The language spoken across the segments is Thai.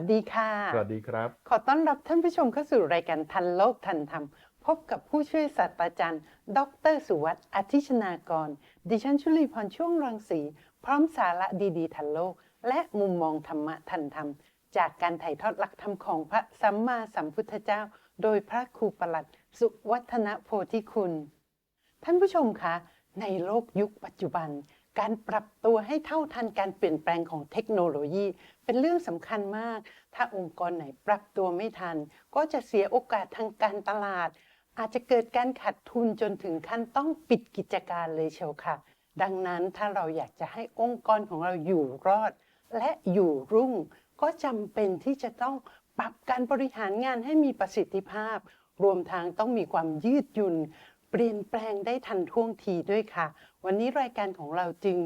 สวัสดีค่ะ สวัสดีครับ ขอต้อนรับท่านผู้ชมเข้าสู่รายการทันโลกทันธรรม พบกับผู้ช่วยศาสตราจารย์ ดรสุวัสดิ์อธิชนากร ดิฉันชุลีพรช่วงรังสี พร้อมสาระดีๆ ทันโลก และมุมมองธรรมะทันธรรม จากการถ่ายทอดหลักธรรมของพระสัมมาสัมพุทธเจ้า โดยพระครูประหลัด สุวัฒนโพธิคุณ ท่านผู้ชมคะ ในโลกยุคปัจจุบัน การปรับตัวให้เท่าทันการเปลี่ยนแปลงของเทคโนโลยี เป็นเรื่องสำคัญมาก ถ้าองค์กรไหนปรับตัวไม่ทัน ก็จะเสียโอกาสทางการตลาด อาจจะเกิดการขาดทุนจนถึงขั้นต้องปิดกิจการเลยเชียวค่ะ ดังนั้นถ้าเราอยากจะให้องค์กรของเราอยู่รอด และอยู่รุ่ง ก็จำเป็นที่จะต้องปรับการบริหารงานให้มีประสิทธิภาพ รวมทางต้องมีความยืดหยุ่น เปลี่ยนแปลงได้ทันท่วงทีด้วยค่ะ วันนี้รายการของเราจึง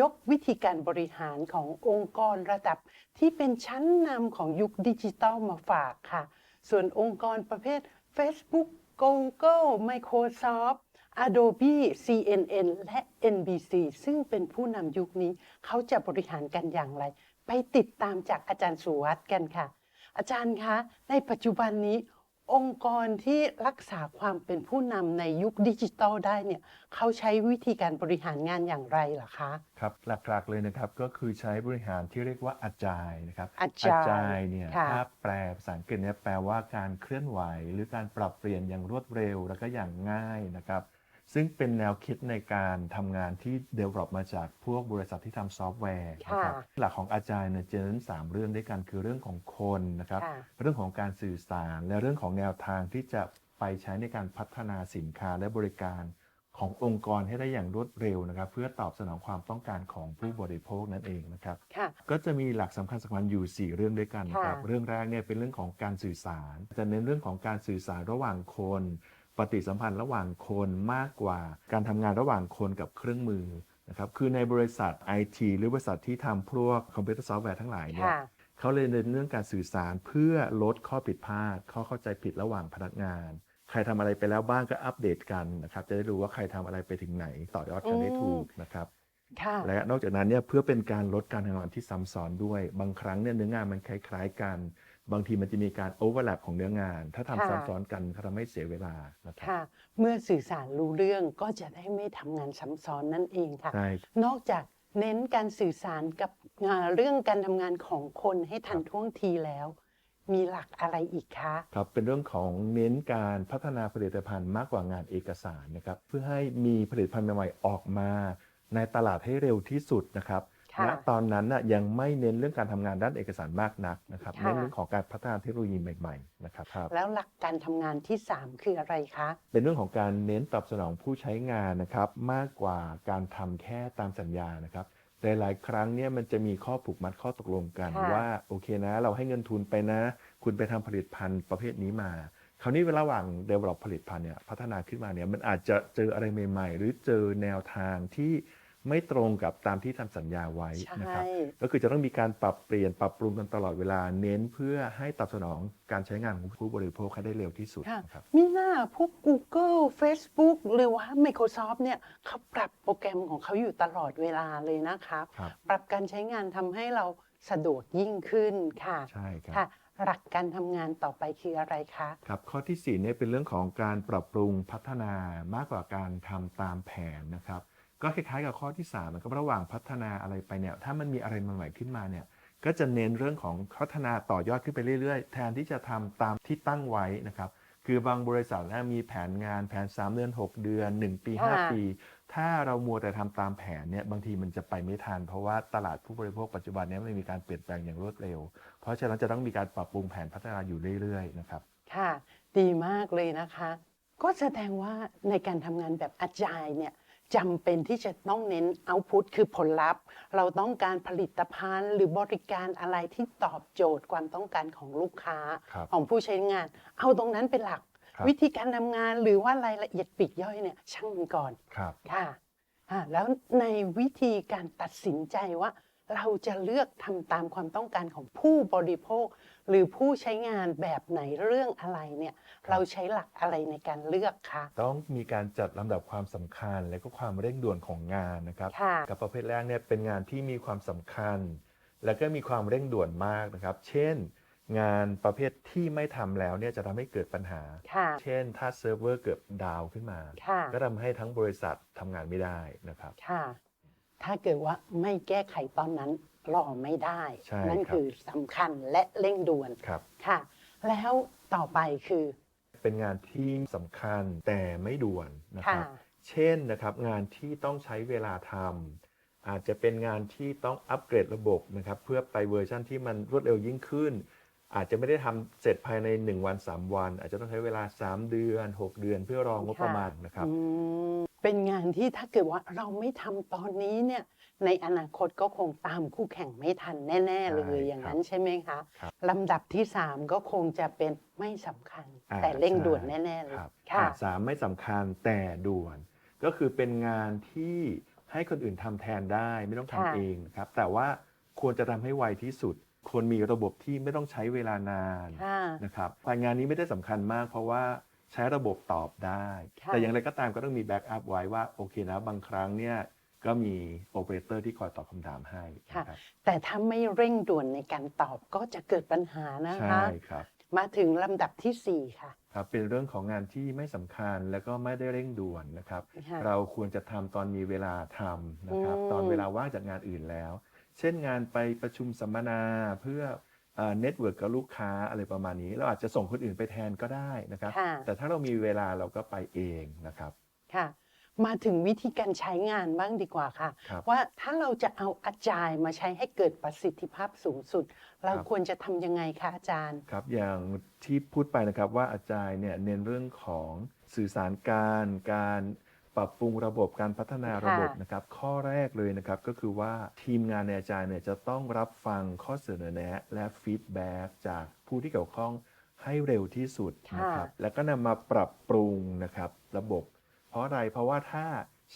ยกวิธีการบริหารขององค์กรระดับที่เป็นชั้นนำของยุคดิจิทัลมาฝากค่ะ ส่วนองค์กรประเภท Facebook Google Microsoft Adobe CNN และ NBC ซึ่งเป็นผู้นำยุคนี้เขาจะบริหารกันอย่างไร ไปติดตามจากอาจารย์สุวัสด์กันค่ะ อาจารย์คะ ในปัจจุบันนี้ องค์กรที่รักษาความเป็นผู้นำในยุคดิจิทัลได้เนี่ยเขาใช้วิธีการบริหารงานอย่างไรเหรอคะ ครับ หลักๆเลยนะครับก็คือใช้บริหารที่เรียกว่าอาจายนะครับ Agile เนี่ยค่ะ ถ้าแปลภาษาอังกฤษเนี่ยแปลว่าการเคลื่อนไหว หรือการปรับเปลี่ยนอย่างรวดเร็วแล้วก็อย่างง่ายนะครับ ซึ่งเป็นแนวคิดในการทำงานที่ develop มาจากพวกบริษัทที่ทำซอฟต์แวร์นะครับค่ะหลักของอาจารย์เนี่ยจะเน้นสามเรื่องด้วยกันคือเรื่องของคนนะครับค่ะเรื่องของการสื่อสาร และเรื่องของแนวทางที่จะไปใช้ในการพัฒนาสินค้าและบริการขององค์กรให้ได้อย่างรวดเร็วนะครับ เพื่อตอบสนองความต้องการของผู้บริโภคนั่นเองนะครับค่ะก็จะมีหลักสำคัญสำคัญอยู่ 4 เรื่องด้วยกันนะครับค่ะเรื่องแรกเนี่ยเป็นเรื่องของการสื่อสาร จะเน้นเรื่องของการสื่อสารระหว่างคน ปฏิสัมพันธ์ระหว่างคนมากกว่าการทำงานระหว่างคนกับเครื่องมือนะครับคือในบริษัทไอทีหรือบริษัทที่ทำพวกคอมพิวเตอร์ซอฟต์แวร์ทั้งหลายเนี่ยค่ะเขาเลยเน้นเรื่องการสื่อสารเพื่อลดข้อผิดพลาด ข้อเข้าใจผิดระหว่างพนักงาน ใครทำอะไรไปแล้วบ้างก็อัปเดตกันนะครับ จะได้รู้ว่าใครทำอะไรไปถึงไหน ต่อยอดกันได้ถูกนะครับค่ะและนอกจากนั้นเนี่ยเพื่อเป็นการลดการทำงานที่ซ้ำซ้อนด้วย บางครั้งเนี่ยเนื้องานมันคล้าย ๆ กัน บางทีมันจะมีการโอเวอร์แลปของเนื้องาน ถ้าทำค่ะซ้ำซ้อนกันก็ทำให้เสียเวลานะครับค่ะ เมื่อสื่อสารรู้เรื่องก็จะได้ไม่ทำงานซ้ำซ้อนนั่นเองค่ะ ใช่ นอกจากเน้นการสื่อสารกับอ่าเรื่องการทำงานของคนให้ทันท่วงทีแล้ว มีหลักอะไรอีกคะ ครับเป็นเรื่องของเน้นการพัฒนาผลิตภัณฑ์มากกว่างานเอกสารนะครับเพื่อให้มีผลิตภัณฑ์ใหม่ๆออกมา ในตลาดให้เร็วที่สุดนะครับค่ะ ณตอนนั้นน่ะยังไม่เน้นเรื่องการทำงานด้านเอกสารมากนักนะครับค่ะเน้นเรื่องของการพัฒนาเทคโนโลยีใหม่ๆนะครับครับแล้วหลักการทำงานที่ 3 คืออะไรคะ เป็นเรื่องของการเน้นตอบสนองผู้ใช้งานนะครับมากกว่าการทำแค่ตามสัญญานะครับหลายๆครั้งเนี่ยมันจะมีข้อผูกมัดข้อตกลงกันค่ะว่าโอเคนะ เราให้เงินทุนไปนะ คุณไปทำผลิตภัณฑ์ประเภทนี้มาคราวนี้เวลาระหว่าง develop ผลิตภัณฑ์เนี่ยพัฒนาขึ้นมาเนี่ยมันอาจจะเจออะไรใหม่ ๆ หรือเจอแนวทางที่ ไม่ตรงกับตามที่ทำสัญญาไว้ใช่นะครับ ก็คือจะต้องมีการปรับเปลี่ยนปรับปรุงกันตลอดเวลาเน้นเพื่อให้ตอบสนองการใช้งานของผู้บริโภคให้ได้เร็วที่สุดค่ะนะครับมีหน้าพวก Google Facebook หรือว่า Microsoft เนี่ยเขาปรับโปรแกรมของเขาอยู่ตลอดเวลาเลยนะครับครับปรับการใช้งานทำให้เราสะดวกยิ่งขึ้นค่ะใช่ครับค่ะหลักการทำงานต่อไปคืออะไรคะครับข้อที่4เนี่ยเป็นเรื่องของการปรับปรุงพัฒนามากกว่าการทำตามแผนนะครับ ก็คล้ายๆกับข้อที่3นะครับระหว่างพัฒนาอะไรไปเนี่ยถ้ามันมีอะไรใหม่ๆขึ้นมาเนี่ยก็จะเน้นเรื่องของพัฒนาต่อยอดขึ้นไปเรื่อยๆ แทนที่จะทำตามที่ตั้งไว้นะครับคือบางบริษัทนะมีแผนงานแผน 3 เดือน 6 เดือน 1 ปีค่ะ5ปี ถ้าเรามัวแต่ทำตามแผนเนี่ยบางทีมันจะไปไม่ทัน เพราะว่าตลาดผู้บริโภคปัจจุบันเนี้ไม่มีการเปลี่ยนแปลงอย่างรวดเร็ว เพราะฉะนั้นจะต้องมีการปรับปรุงแผนพัฒนาอยู่เรื่อยๆนะครับค่ะ ดีมากเลยนะคะ ก็แสดงว่าในการทำงานแบบอาจายเนี่ย จำเป็นที่จะต้องเน้นเอาพุตคือผลลัพธ์ เราต้องการผลิตภัณฑ์ หรือบริการอะไรที่ตอบโจทย์ความต้องการของลูกค้าครับของผู้ใช้งาน เอาตรงนั้นเป็นหลัก ครับ วิธีการทำงานหรือว่ารายละเอียดปลีกย่อยเนี่ยช่างมันก่อนครับ ค่ะอ่าแล้วในวิธีการตัดสินใจว่า เราจะเลือกทำตามความต้องการของผู้บริโภค หรือผู้ใช้งานแบบไหนเรื่องอะไรเนี่ยเราใช้หลักอะไรในการเลือกคะ ต้องมีการจัดลำดับความสำคัญ และก็ความเร่งด่วนของงานนะครับ ค่ะ กับประเภทแรกเนี่ยเป็นงานที่มีความสำคัญ แล้วก็มีความเร่งด่วนมากนะครับ เช่น งานประเภทที่ไม่ทำแล้วเนี่ยจะทำให้เกิดปัญหา ค่ะเช่น ถ้าเซิร์ฟเวอร์เกิดดาวน์ขึ้นมา ค่ะก็ทำให้ทั้งบริษัททำงานไม่ได้นะครับ ค่ะ ถ้าเกิดว่าไม่แก้ไขตอนนั้น รอไม่ได้ ใช่นั่นครับ คือสำคัญและเร่งด่วนครับ ค่ะ แล้วต่อไปคือ เป็นงานที่สำคัญแต่ไม่ด่วนนะคค่ะรับเช่นนะครับงานที่ต้องใช้เวลาทำอาจจะเป็นงานที่ต้องอัปเกรดระบบนะครับเพื่อไปเวอร์ชันที่มันรวดเร็วยิ่งขึ้น อาจจะไม่ได้ทำเสร็จภายใน 1 วัน 3 วัน อาจจะต้องใช้เวลา 3 เดือน 6 เดือนเพื่อรองงบประมาณนะครับอืมเป็นงานที่ถ้าเกิดว่าเราไม่ทำตอนนี้เนี่ยในอนาคตก็คงตามคู่แข่งไม่ทันแน่ ๆ เลยใช่อย่างนั้นใช่ไหมคะครับลำดับที่ 3 ก็คงจะเป็นไม่สำคัญอ่าแต่เร่งด่วนใช่แน่ๆเลยครับค่ะอ่าสามไม่สำคัญแต่ด่วน ก็คือเป็นงานที่ให้คนอื่นทำแทนได้ไม่ต้องทำค่ะเองนะครับแต่ว่าควรจะทำให้ไวที่สุด ควรมีระบบที่ไม่ต้องใช้เวลานานค่ะนะครับรายงานนี้ไม่ได้สำคัญมาก เพราะว่าใช้ระบบตอบได้ค่ะแต่อย่างไรก็ตามก็ต้องมีแบ็กอัพไว้ว่าโอเคนะบางครั้งเนี่ยก็มีโอเปอเรเตอร์ที่คอยตอบคำถามให้ค่ะนะครับแต่ถ้าไม่เร่งด่วนในการตอบก็จะเกิดปัญหานะใช่คะครับมาถึงลำดับที่ 4 ค่ะครับเป็นเรื่องของงานที่ไม่สำคัญแล้วก็ไม่ได้เร่งด่วนนะครับค่ะเราควรจะทำตอนมีเวลาทำนะครับอืมตอนเวลาว่างจากงานอื่นแล้ว เช่นงานไปประชุมสัมมนาเพื่อเน็ตเวิร์กกับลูกค้าอะไรประมาณนี้ เราอาจจะส่งคนอื่นไปแทนก็ได้นะครับค่ะแต่ถ้าเรามีเวลาเราก็ไปเองนะครับค่ะมาถึงวิธีการใช้งานบ้างดีกว่าค่ะครับว่าถ้าเราจะเอาอาจารย์มาใช้ให้เกิดประสิทธิภาพสูงสุด เราครับควรจะทำยังไงคะอาจารย์ครับอย่างที่พูดไปนะครับว่าอาจารย์เนี่ยเน้นเรื่องของสื่อสารการการ ปรับปรุงระบบการพัฒนาระบบค่ะนะครับ ข้อแรกเลยนะครับก็คือว่าทีมงานในอาจารย์เนี่ยจะต้องรับฟังข้อเสนอแนะ และฟีดแบ็กจากผู้ที่เกี่ยวข้องให้เร็วที่สุดนะครับ แล้วก็นำมาปรับปรุงนะครับระบบ เพราะอะไรเพราะว่าถ้า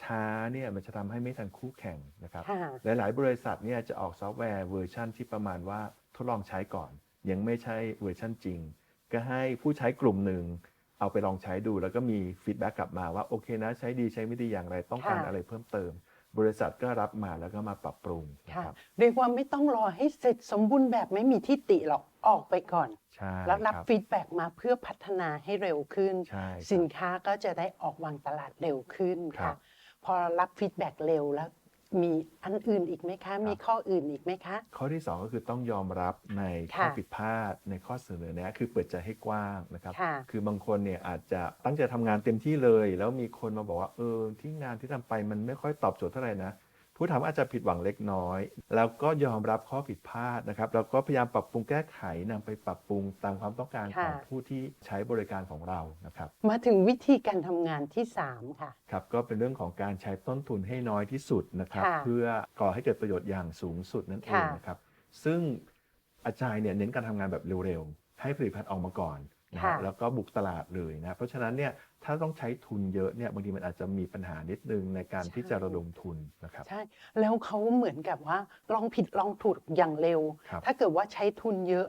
ช้าเนี่ยมันจะทำให้ไม่ทันคู่แข่งนะครับค่ะหลาย ๆ บริษัทเนี่ยจะออกซอฟต์แวร์เวอร์ชันที่ประมาณว่าทดลองใช้ก่อน ยังไม่ใช่เวอร์ชันจริง ก็ให้ผู้ใช้กลุ่มหนึ่ง เอาไปลองใช้ดูแล้วก็มีฟีดแบ็กกลับมาว่าโอเคนะ ใช้ดีใช้ไม่ดีอย่างไรต้องการค่ะ อะไรเพิ่มเติม บริษัทก็รับมาแล้วก็มาปรับปรุงนะค่ะครับเรียกว่าไม่ต้องรอให้เสร็จสมบูรณ์แบบไม่มีทิฏฐิหรอกออกไปก่อน ใช่แล้วรับครับฟีดแบ็กมาเพื่อพัฒนาให้เร็วขึ้น ใช่ครับ สินค้าก็จะได้ออกวางตลาดเร็วขึ้นครัค่ะ บ พอรับฟีดแบ็กเร็วแล้ว มีอันอื่นอีกไหมคะ มีข้ออื่นอีกไหมคะ ข้อที่ 2 ก็คือต้องยอมรับในข้อค่ะผิดพลาดในข้อเสนอแนะคือเปิดใจให้กว้างนะครับค่ะคือบางคนเนี่ยอาจจะตั้งใจทำงานเต็มที่เลย แล้วมีคนมาบอกว่าเออที่งานที่ทำไปมันไม่ค่อยตอบโจทย์เท่าไหร่นะ ผู้ทำอาจจะผิดหวังเล็กน้อย แล้วก็ยอมรับข้อผิดพลาดนะครับแล้วก็พยายามปรับปรุงแก้ไขนำไปปรับปรุงตามความต้องการของค่ะผู้ที่ใช้บริการของเรานะครับ มาถึงวิธีการทำงานที่ 3 ค่ะครับก็เป็นเรื่องของการใช้ต้นทุนให้น้อยที่สุดนะครับค่ะเพื่อก่อให้เกิดประโยชน์อย่างสูงสุดนั่นเองค่ะนะครับ ซึ่งอาจารย์เนี่ยเน้นการทำงานแบบเร็วๆให้ผลิตภัณฑ์ออกมาก่อนนะค่ะฮะแล้วก็บุกตลาดเลยนะเพราะฉะนั้นเนี่ย ถ้าต้องใช้ทุนเยอะเนี่ยบางทีมันอาจจะมีปัญหานิดนึงในการที่จะระดมทุนนะครับ ใช่ แล้วเขาเหมือนกับว่าลองผิดลองถูกอย่างเร็วครับถ้าเกิดว่าใช้ทุนเยอะ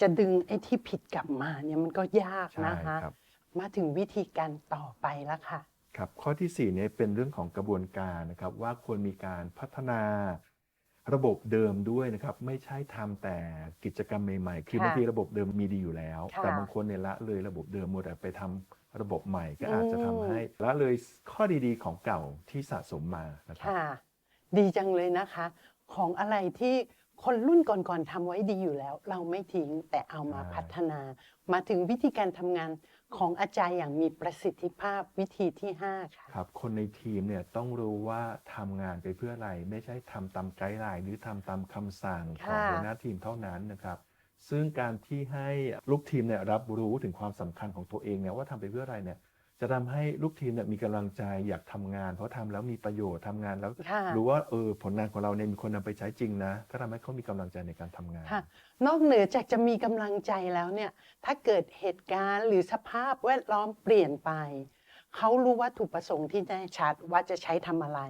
จะดึงไอ้ที่ผิดกลับมาเนี่ยมันก็ยากใช่นะคะครับมาถึงวิธีการต่อไปแล้วค่ะครับข้อที่4เนี่ยเป็นเรื่องของกระบวนการนะครับ ว่าควรมีการพัฒนาระบบเดิมด้วยนะครับไม่ใช่ทำแต่กิจกรรมใหม่ๆคือค่ะบางทีระบบเดิมมีดีอยู่แล้วค่ะแต่บางคนเนี่ยละเลยระบบเดิมมัวแต่ไปทำ ระบบใหม่ก็อาจจะอืมทำให้ละเลยข้อดีๆของเก่าที่สะสมมานะครับ ค่ะ ดีจังเลยนะคะ ของอะไรที่คนรุ่นก่อนๆทำไว้ดีอยู่แล้ว เราไม่ทิ้งแต่เอามาใช่ พัฒนา มาถึงวิธีการทำงานของอาจารย์อย่างมีประสิทธิภาพวิธีที่ 5 ค่ะ ครับคนในทีมเนี่ยต้องรู้ว่าทำงานไปเพื่ออะไร ไม่ใช่ทำตามไกด์ไลน์หรือทำตามคำสั่งของค่ะ หัวหน้าทีมเท่านั้นนะครับ ซึ่งการที่ให้ลูกทีมเนี่ยรับรู้ถึงความสำคัญของตัวเองเนี่ยว่าทำไปเพื่ออะไรเนี่ยจะทำให้ลูกทีมเนี่ยมีกำลังใจอยากทำงาน เพราะทำแล้วมีประโยชน์ทำงานแล้วค่ะรู้ว่าเออผลงานของเราเนี่ยมีคนนำไปใช้จริงนะ ก็ทำให้เขามีกำลังใจในการทำงานค่ะนอกเหนือจากจะมีกำลังใจแล้วเนี่ยถ้าเกิดเหตุการณ์หรือสภาพแวดล้อมเปลี่ยนไปเขารู้วัตถุประสงค์ที่แน่ชัดว่าจะใช้ทำอะไร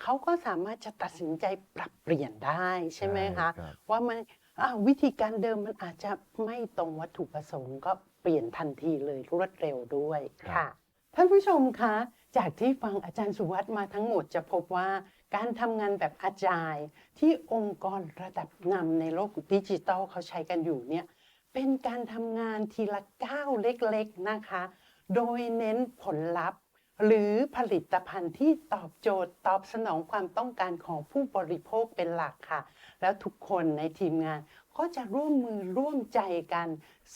เขาก็สามารถจะตัดสินใจปรับเปลี่ยนได้ใช่ไหมคะใช่ครับว่ามันอ้า ววิธีการเดิมมันอาจจะไม่ตรงวัตถุประสงค์ก็เปลี่ยนทันทีเลยรวดเร็วด้วยค่ะ ท่านผู้ชมคะ จากที่ฟังอาจารย์สุวัสด์มาทั้งหมดจะพบว่าการทำงานแบบอาจายที่องค์กรระดับนำในโลกดิจิทัลเขาใช้กันอยู่เนี่ยเป็นการทำงานทีละก้าวเล็กๆนะคะ โดยเน้นผลลัพธ์ หรือผลิตภัณฑ์ที่ตอบโจทย์ตอบสนองความต้องการของผู้บริโภคเป็นหลักค่ะ แล้วทุกคนในทีมงานก็จะร่วมมือร่วมใจกัน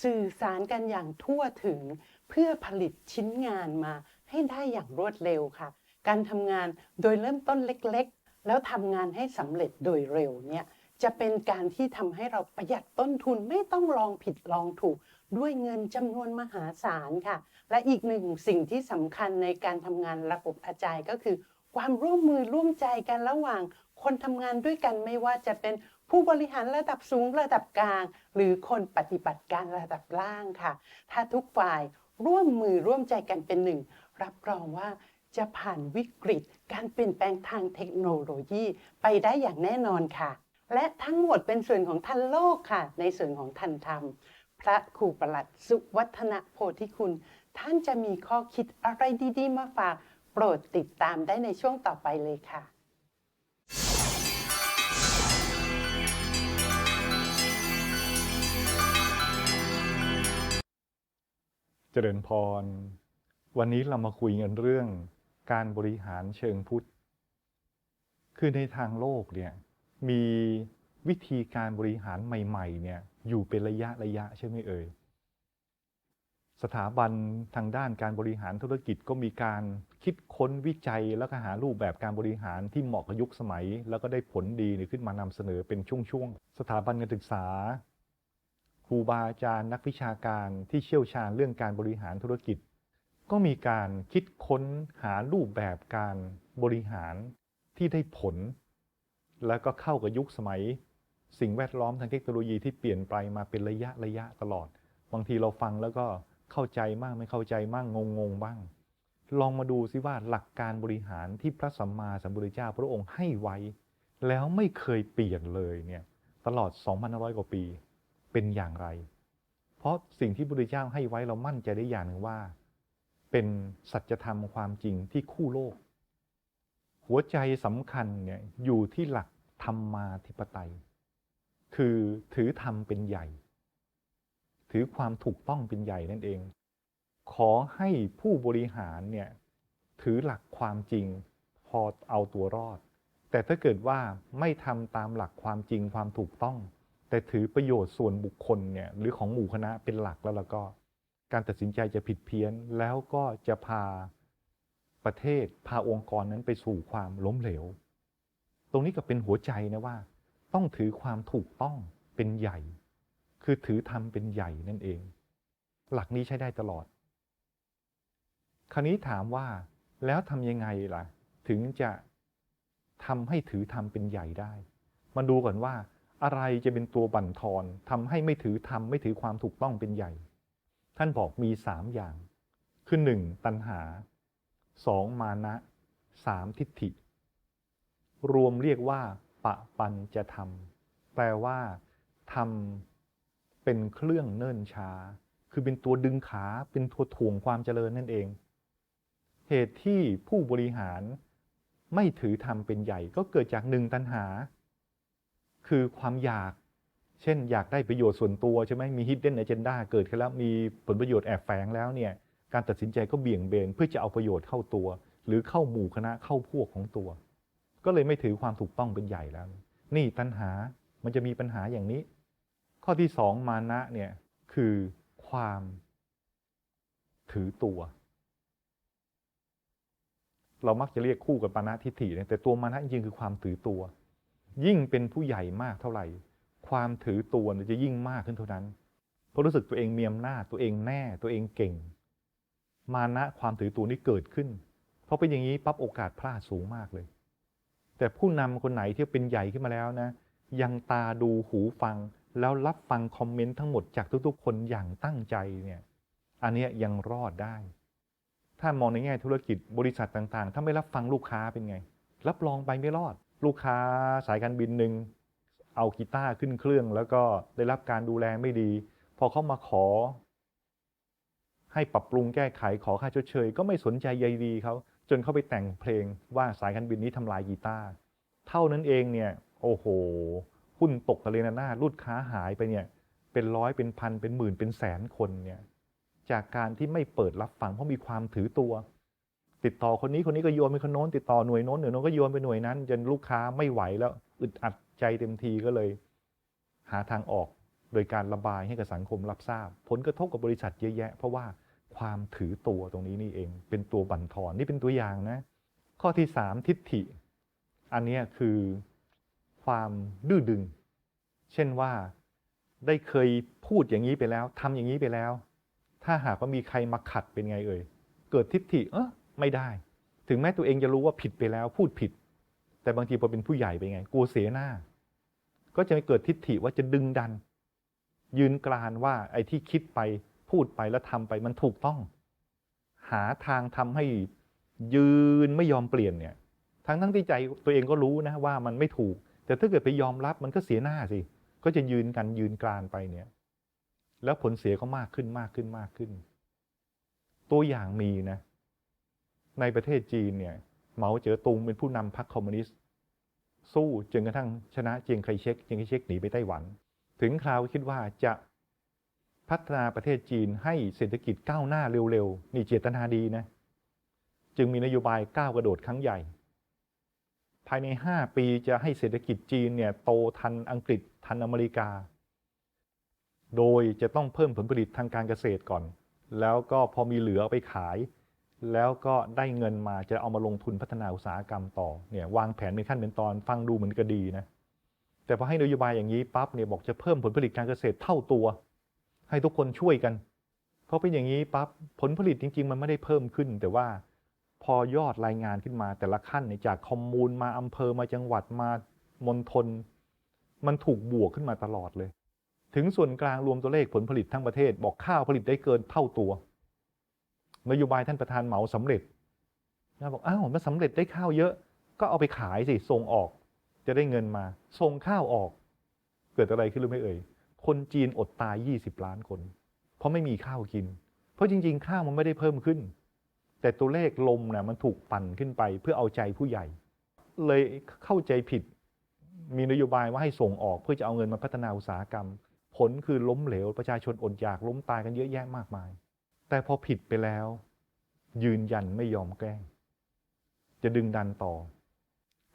สื่อสารกันอย่างทั่วถึง เพื่อผลิตชิ้นงานมาให้ได้อย่างรวดเร็วค่ะ การทำงานโดยเริ่มต้นเล็กๆ แล้วทำงานให้สำเร็จโดยเร็วเนี่ยจะเป็นการที่ทำให้เราประหยัดต้นทุนไม่ต้องลองผิดลองถูก ด้วยเงินจำนวนมหาศาลค่ะ และอีกหนึ่งสิ่งที่สำคัญในการทำงานระบบอาจายก็คือ ความร่วมมือร่วมใจกันระหว่าง คนทำงานด้วยกันไม่ว่าจะเป็นผู้บริหารระดับสูงระดับกลาง หรือคนปฏิบัติการระดับล่างค่ะ ถ้าทุกฝ่ายร่วมมือร่วมใจกันเป็นหนึ่ง รับรองว่าจะผ่านวิกฤต การเปลี่ยนแปลงทางเทคโนโลยีไปได้อย่างแน่นอนค่ะ และทั้งหมดเป็นส่วนของทันโลกค่ะ ในส่วนของทันธรรม พระครูประหลัดสุวัฒนโพธิคุณ ท่านจะมีข้อคิดอะไรดีๆ มาฝาก โปรดติดตามได้ในช่วงต่อไปเลยค่ะเจริญพร วันนี้เรามาคุยกันเรื่องการบริหารเชิงพุทธ คือในทางโลกเนี่ยมีวิธีการบริหารใหม่ ๆ เนี่ย อยู่เป็นระยะระยะใช่ไหมเอ่ยสถาบันทางด้านการบริหารธุรกิจก็มีการคิดค้นวิจัยแล้วก็หารูปแบบการบริหารที่เหมาะกับยุคสมัย แล้วก็ได้ผลดีขึ้นมานำเสนอเป็นช่วงๆสถาบันการศึกษาครูบาอาจารย์นักวิชาการที่เชี่ยวชาญเรื่องการบริหารธุรกิจ ก็มีการคิดค้นหารูปแบบการบริหารที่ได้ผล แล้วก็เข้ากับยุคสมัย สิ่งแวดล้อมทางเทคโนโลยีที่เปลี่ยนไปมาเป็นระยะระยะตลอด บางทีเราฟังแล้วก็เข้าใจมากไม่เข้าใจมากงงงๆบ้าง ลองมาดูซิว่าหลักการบริหารที่พระสัมมาสัมพุทธเจ้าพระองค์ให้ไว้ แล้วไม่เคยเปลี่ยนเลยเนี่ยตลอด 2,500 กว่าปีเป็นอย่างไร เพราะสิ่งที่พระพุทธเจ้าให้ไว้เรามั่นใจได้อย่างหนึ่งว่า เป็นสัจธรรมความจริงที่คู่โลก หัวใจสำคัญเนี่ยอยู่ที่หลักธรรมาธิปไตย คือถือธรรมเป็นใหญ่ ถือความถูกต้องเป็นใหญ่นั่นเอง ขอให้ผู้บริหารเนี่ยถือหลักความจริงพอเอาตัวรอด แต่ถ้าเกิดว่าไม่ทำตามหลักความจริงความถูกต้อง แต่ถือประโยชน์ส่วนบุคคลเนี่ยหรือของหมู่คณะเป็นหลักแล้วแล้วก็ การตัดสินใจจะผิดเพี้ยนแล้วก็จะพาประเทศพาองค์กรนั้นไปสู่ความล้มเหลว ตรงนี้ก็เป็นหัวใจนะว่า ต้องถือความถูกต้องเป็นใหญ่ คือถือธรรมเป็นใหญ่นั่นเอง หลักนี้ใช้ได้ตลอด คราวนี้ถามว่าแล้วทำยังไงล่ะ ถึงจะทำให้ถือธรรมเป็นใหญ่ได้ มาดูก่อนว่า อะไรจะเป็นตัวบั่นทอนทำให้ไม่ถือธรรมไม่ถือความถูกต้องเป็นใหญ่ ท่านบอกมีสามอย่าง คือหนึ่งตัณหาสองมานะสามทิฏฐิ รวมเรียกว่า ปะปันจะทำแปลว่าทำเป็นเครื่องเนิ่นช้า คือเป็นตัวดึงขาเป็นตัวถ่วงความเจริญนั่นเอง เหตุที่ผู้บริหารไม่ถือธรรมเป็นใหญ่ก็เกิดจากหนึ่งตัณหา คือความอยาก เช่น อยากได้ประโยชน์ส่วนตัวใช่ไหมมี hidden agenda เกิดขึ้นแล้วมีผลประโยชน์แอบแฝงแล้วเนี่ยการตัดสินใจก็เบี่ยงเบนเพื่อจะเอาประโยชน์เข้าตัว หรือเข้าหมู่คณะเข้าพวกของตัว ก็เลยไม่ถือความถูกต้องเป็นใหญ่แล้ว นี่ตัณหามันจะมีปัญหาอย่างนี้ ข้อที่สองมานะเนี่ยคือความถือตัว เรามักจะเรียกคู่กับมานะทิฏฐิเนี่ยแต่ตัวมานะจริงคือความถือตัว ยิ่งเป็นผู้ใหญ่มากเท่าไหร่ ความถือตัวจะยิ่งมากขึ้นเท่านั้นเพราะรู้สึกตัวเองมีอำนาจตัวเองแน่ตัวเองเก่ง มานะความถือตัวนี้เกิดขึ้นเพราะเป็นอย่างนี้ปั๊บโอกาสพลาดสูงมากเลย แต่ผู้นำคนไหนที่เป็นใหญ่ขึ้นมาแล้วนะ ยังตาดูหูฟัง แล้วรับฟังคอมเมนต์ทั้งหมดจากทุกๆ คนอย่างตั้งใจเนี่ย อันนี้ยังรอดได้ ถ้ามองในแง่ธุรกิจบริษัทต่างๆ ถ้าไม่รับฟังลูกค้าเป็นไง รับรองไปไม่รอด ลูกค้าสายการบินหนึ่งเอากีตาร์ขึ้นเครื่อง แล้วก็ได้รับการดูแลไม่ดี พอเขามาขอ ให้ปรับปรุงแก้ไขขอค่าชดเชย ก็ไม่สนใจใยดีเขา จนเขาไปแต่งเพลงว่าสายการบินนี้ทำลายกีตาร์เท่านั้นเองเนี่ยโอ้โหหุ้นตกทะเลนานาลูกค้าหายไปเนี่ยเป็นร้อยเป็นพันเป็นหมื่นเป็นแสนคนเนี่ยจากการที่ไม่เปิดรับฟังเพราะมีความถือตัว ติดต่อคนนี้คนนี้ก็โยนไปคนโน้น ติดต่อหน่วยโน้นหน่วยโน้นก็โยนไปหน่วยนั้นจนลูกค้าไม่ไหวแล้วอึดอัดใจเต็มทีก็เลย หาทางออกโดยการระบายให้กับสังคมรับทราบ ผลกระทบกับบริษัทเยอะแยะ เพราะว่า ความถือตัวตรงนี้นี่เอง เป็นตัวบั่นทอนนี่เป็นตัวอย่างนะ ข้อที่สามทิฏฐิ อันนี้คือความดื้อดึง เช่นว่าได้เคยพูดอย่างนี้ไปแล้วทำอย่างนี้ไปแล้ว ถ้าหากว่ามีใครมาขัดเป็นไงเอ่ยเกิดทิฏฐิเออไม่ได้ ถึงแม้ตัวเองจะรู้ว่าผิดไปแล้ว พูดผิด แต่บางทีพอเป็นผู้ใหญ่เป็นไงกลัวเสียหน้า ก็จะเกิดทิฏฐิว่าจะดึงดัน ยืนกรานว่าไอ้ที่คิดไป พูดไปแล้วทำไปมันถูกต้อง หาทางทำให้ยืนไม่ยอมเปลี่ยนเนี่ย ทั้งทั้งที่ใจตัวเองก็รู้นะว่ามันไม่ถูก แต่ถ้าเกิดไปยอมรับมันก็เสียหน้าสิ ก็จะยืนกันยืนกรานไปเนี่ย แล้วผลเสียก็มากขึ้นมากขึ้นมากขึ้น ตัวอย่างมีนะ ในประเทศจีนเนี่ย เหมาเจ๋อตุงเป็นผู้นำพรรคคอมมิวนิสต์สู้จนกระทั่งชนะเจียงไคเชกเจียงไคเชกหนีไปไต้หวัน ถึงคราวคิดว่าจะ พัฒนาประเทศจีนให้เศรษฐกิจก้าวหน้าเร็วๆ นี่เจตนาดีนะ จึงมีนโยบายก้าวกระโดดครั้งใหญ่ ภายใน 5 ปีจะให้เศรษฐกิจจีนเนี่ยโตทันอังกฤษทันอเมริกา โดยจะต้องเพิ่มผลผลิตทางการเกษตรก่อน แล้วก็พอมีเหลือไปขาย แล้วก็ได้เงินมาจะเอามาลงทุนพัฒนาอุตสาหกรรมต่อเนี่ยวางแผนเป็นขั้นเป็นตอนฟังดูเหมือนก็ดีนะแต่พอให้นโยบายอย่างนี้ปั๊บเนี่ยบอกจะเพิ่มผลผลิตการเกษตรเท่าตัว ให้ทุกคนช่วยกันพอเป็นอย่างนี้ปั๊บผลผลิตจริง ๆ มันไม่ได้เพิ่มขึ้น แต่ว่าพอยอดรายงานขึ้นมาแต่ละขั้นเนี่ยจากคอมมูนมาอำเภอมาจังหวัดมามณฑลมันถูกบวกขึ้นมาตลอดเลย ถึงส่วนกลางรวมตัวเลขผลผลิตทั้งประเทศ บอกข้าวผลิตได้เกินเท่าตัวนโยบายท่านประธานเหมาสำเร็จนะบอกอ้าวมันสำเร็จได้ข้าวเยอะ ก็เอาไปขายสิส่งออก จะได้เงินมาส่งข้าวออก เกิดอะไรขึ้นรู้ไหมเอ่ย คนจีนอดตาย 20 ล้านคน เพราะไม่มีข้าวกิน เพราะจริง ๆ ข้าวมันไม่ได้เพิ่มขึ้น แต่ตัวเลขลมนะมันถูกปั่นขึ้นไปเพื่อเอาใจผู้ใหญ่ เลยเข้าใจผิด มีนโยบายว่าให้ส่งออกเพื่อจะเอาเงินมาพัฒนาอุตสาหกรรม ผลคือล้มเหลว ประชาชนอดอยากล้มตายกันเยอะแยะมากมาย แต่พอผิดไปแล้ว ยืนยันไม่ยอมแกล้ง จะดึงดันต่อ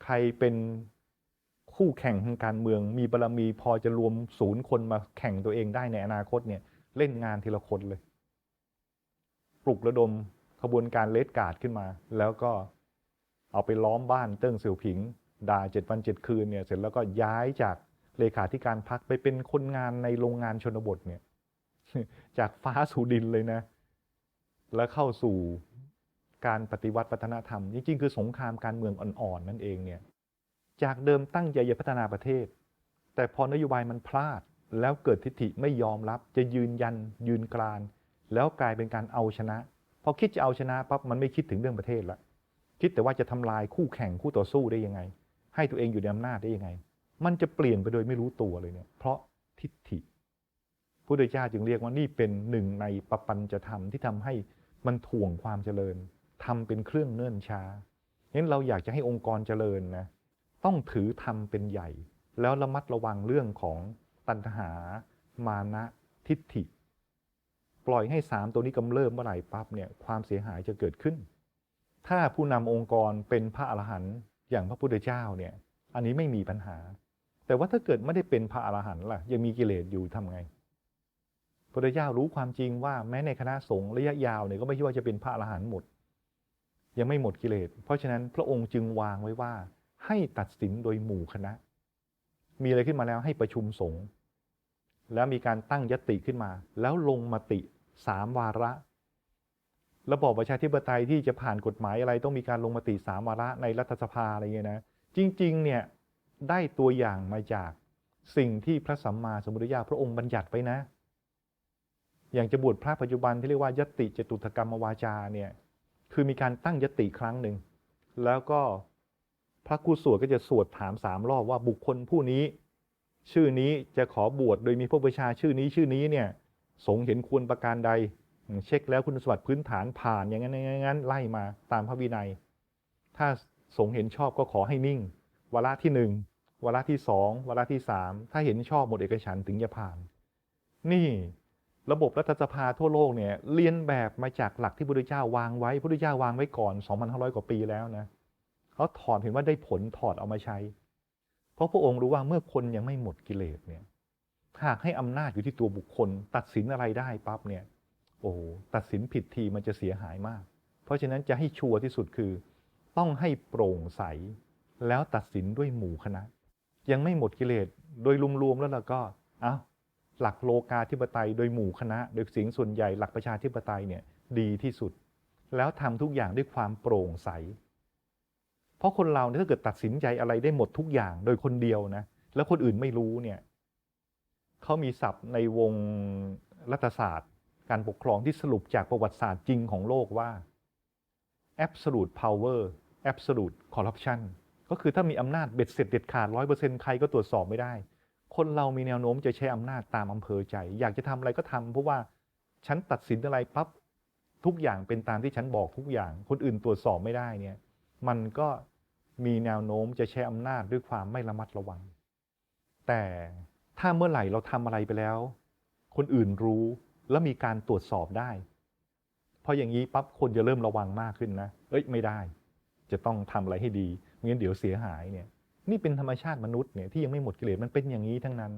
ใครเป็น คู่แข่งทางการเมือง มีบารมีพอจะรวมศูนย์คนมาแข่งตัวเองได้ในอนาคตเนี่ยเล่นงานทีละคนเลย ปลุกระดมขบวนการเลดการ์ดขึ้นมา แล้วก็เอาไปล้อมบ้านเติ้งเสี่ยวผิง ด่าเจ็ดวันเจ็ดคืนเนี่ยเสร็จแล้วก็ย้ายจากเลขาธิการพักไปเป็นคนงานในโรงงานชนบทเนี่ย จากฟ้าสู่ดินเลยนะ แล้วเข้าสู่การปฏิวัติวัฒนธรรม จริงๆ คือสงครามการเมืองอ่อนๆ นั่นเองเนี่ย จากเดิมตั้งใจจะพัฒนาประเทศ แต่พอนโยบายมันพลาดแล้วเกิดทิฏฐิไม่ยอมรับ จะยืนยันยืนกราน แล้วกลายเป็นการเอาชนะ พอคิดจะเอาชนะปั๊บมันไม่คิดถึงเรื่องประเทศละคิดแต่ว่าจะทำลายคู่แข่งคู่ต่อสู้ได้ยังไง ให้ตัวเองอยู่ในอำนาจได้ยังไง มันจะเปลี่ยนไปโดยไม่รู้ตัวเลยเนี่ยเพราะทิฏฐิพุทธเจ้าจึงเรียกว่านี่เป็นหนึ่งในปปัญจะธรรมที่ทำให้มันถ่วงความเจริญทำเป็นเครื่องเนิ่นช้างั้นเราอยากจะให้องค์กรเจริญนะ ต้องถือธรรมเป็นใหญ่ แล้วระมัดระวังเรื่องของตัณหา มานะทิฏฐิ ปล่อยให้สามตัวนี้กำเริบเมื่อไหร่ปั๊บเนี่ยความเสียหายจะเกิดขึ้น ถ้าผู้นำองค์กรเป็นพระอรหันต์อย่างพระพุทธเจ้าเนี่ยอันนี้ไม่มีปัญหา แต่ว่าถ้าเกิดไม่ได้เป็นพระอรหันต์ล่ะ ยังมีกิเลสอยู่ทำไงพระพุทธเจ้ารู้ความจริงว่าแม้ในคณะสงฆ์ระยะยาวเนี่ยก็ไม่ใช่ว่าจะเป็นพระอรหันต์หมด ยังไม่หมดกิเลส เพราะฉะนั้นพระองค์จึงวางไว้ว่า ให้ตัดสินโดยหมู่คณะ มีอะไรขึ้นมาแล้วให้ประชุมสงฆ์แล้วมีการตั้งยติขึ้นมา แล้วลงมติสามวาระ ระบอบประชาธิปไตยที่จะผ่านกฎหมายอะไรต้องมีการลงมติสามวาระในรัฐสภาอะไรเงี้ยนะจริง ๆ เนี่ยได้ตัวอย่างมาจากสิ่งที่พระสัมมาสัมพุทธเจ้าพระองค์บัญญัติไว้นะ อย่างจะบวชพระปัจจุบันที่เรียกว่ายติจตุถกรรมวาจาเนี่ยคือมีการตั้งยติครั้งหนึ่งแล้วก็ พระกู้สวดก็จะสวดถามสามรอบว่าบุคคลผู้นี้ ชื่อนี้จะขอบวชโดยมีพระบูชาชื่อนี้ชื่อนี้เนี่ยสงเห็นควรประการใด เช็คแล้วคุณสมบัติพื้นฐานผ่านอย่างนั้นอย่างนั้นไล่มาตามพระวินัย ถ้าสงเห็นชอบก็ขอให้นิ่ง วาระที่หนึ่งวาระที่สองวาระที่สามถ้าเห็นชอบหมดเอกฉันถึงจะผ่าน นี่ระบบรัฐสภาทั่วโลกเนี่ยเรียนแบบมาจากหลักที่พระพุทธเจ้าวางไว้พระพุทธเจ้าวางไว้ก่อน 2,500 กว่าปีแล้วนะ เขาถอดเห็นว่าได้ผลถอดเอามาใช้ เพราะพระองค์รู้ว่าเมื่อคนยังไม่หมดกิเลสเนี่ยหากให้อำนาจอยู่ที่ตัวบุคคล ตัดสินอะไรได้ปั๊บเนี่ยโอ้โหตัดสินผิดทีมันจะเสียหายมาก เพราะฉะนั้นจะให้ชัวร์ที่สุดคือ ต้องให้โปร่งใส แล้วตัดสินด้วยหมู่คณะ ยังไม่หมดกิเลสโดยรวมๆแล้วเราก็เอ้าหลักโลกาธิปไตยโดยหมู่คณะ โดยเสียงส่วนใหญ่หลักประชาธิปไตยเนี่ยดีที่สุด แล้วทำทุกอย่างด้วยความโปร่งใส เพราะคนเราเนี่ยถ้าเกิดตัดสินใจอะไรได้หมดทุกอย่างโดยคนเดียวนะ แล้วคนอื่นไม่รู้เนี่ยเขามีศัพท์ในวงรัฐศาสตร์ การปกครองที่สรุปจากประวัติศาสตร์จริงของโลกว่า absolute power absolute corruption ก็คือถ้ามีอำนาจเบ็ดเสร็จเด็ดขาดร้อยเปอร์เซ็นต์ใครก็ตรวจสอบไม่ได้ คนเรามีแนวโน้มจะใช้อำนาจตามอำเภอใจ อยากจะทำอะไรก็ทำเพราะว่าฉันตัดสินอะไรปั๊บทุกอย่างเป็นตามที่ฉันบอกทุกอย่าง คนอื่นตรวจสอบไม่ได้เนี่ย มันก็ มีแนวโน้มจะใช้อำนาจด้วยความไม่ระมัดระวัง แต่ถ้าเมื่อไหร่เราทำอะไรไปแล้ว คนอื่นรู้แล้วมีการตรวจสอบได้พออย่างนี้ปั๊บคนจะเริ่มระวังมากขึ้นนะ เอ้ยไม่ได้ จะต้องทำอะไรให้ดีไม่งั้นเดี๋ยวเสียหายเนี่ย นี่เป็นธรรมชาติมนุษย์เนี่ยที่ยังไม่หมดกิเลสมันเป็นอย่างนี้ทั้งนั้น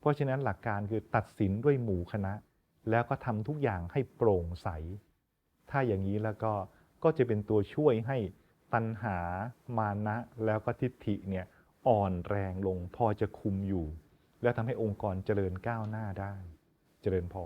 เพราะฉะนั้นหลักการคือตัดสินด้วยหมู่คณะ แล้วก็ทำทุกอย่างให้โปร่งใส ถ้าอย่างนี้แล้วก็ก็จะเป็นตัวช่วยให้ ตัณหามานะแล้วก็ทิฏฐิเนี่ยอ่อนแรงลงพอจะคุมอยู่ แล้วทำให้องค์กรเจริญก้าวหน้าได้ เจริญพร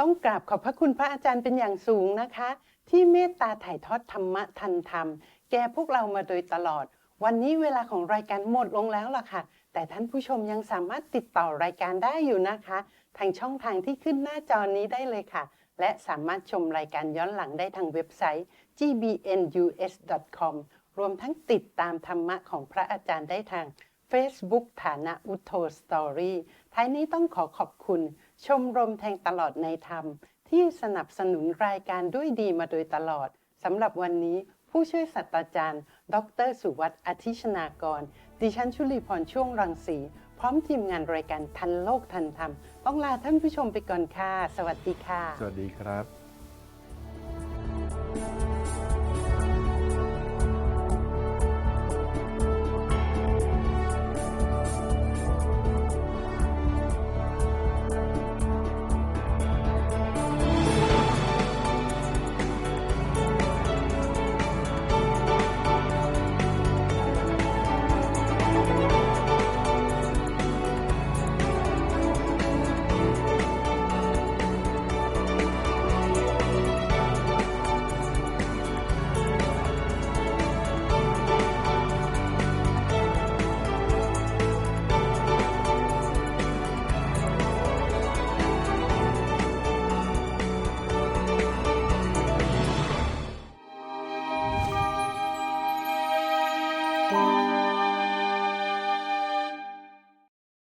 ต้องกราบขอบพระคุณพระอาจารย์เป็นอย่างสูงนะคะ ที่เมตตาถ่ายทอดธรรมะทันธรรม แก่พวกเรามาโดยตลอด วันนี้เวลาของรายการหมดลงแล้วล่ะค่ะ แต่ท่านผู้ชมยังสามารถติดต่อรายการได้อยู่นะคะ ทางช่องทางที่ขึ้นหน้าจอนี้ได้เลยค่ะ และสามารถชมรายการย้อนหลังได้ทางเว็บไซต์ gbnus.com รวมทั้งติดตามธรรมะของพระอาจารย์ได้ทาง Facebook ฐานะอุทโธสตอรี่ท้ายนี้ต้องขอขอบคุณ ชมรมแทงตลอดในธรรม ที่สนับสนุนรายการด้วยดีมาโดยตลอดสำหรับวันนี้ผู้ช่วยศาสตราจารย์ ดร สุวัสดิ์อธิชนากร ดิฉันชุลีพรช่วงรังสี พร้อมทีมงานรายการทันโลกทันธรรม ต้องลาท่านผู้ชมไปก่อนค่ะ สวัสดีค่ะ สวัสดีครับ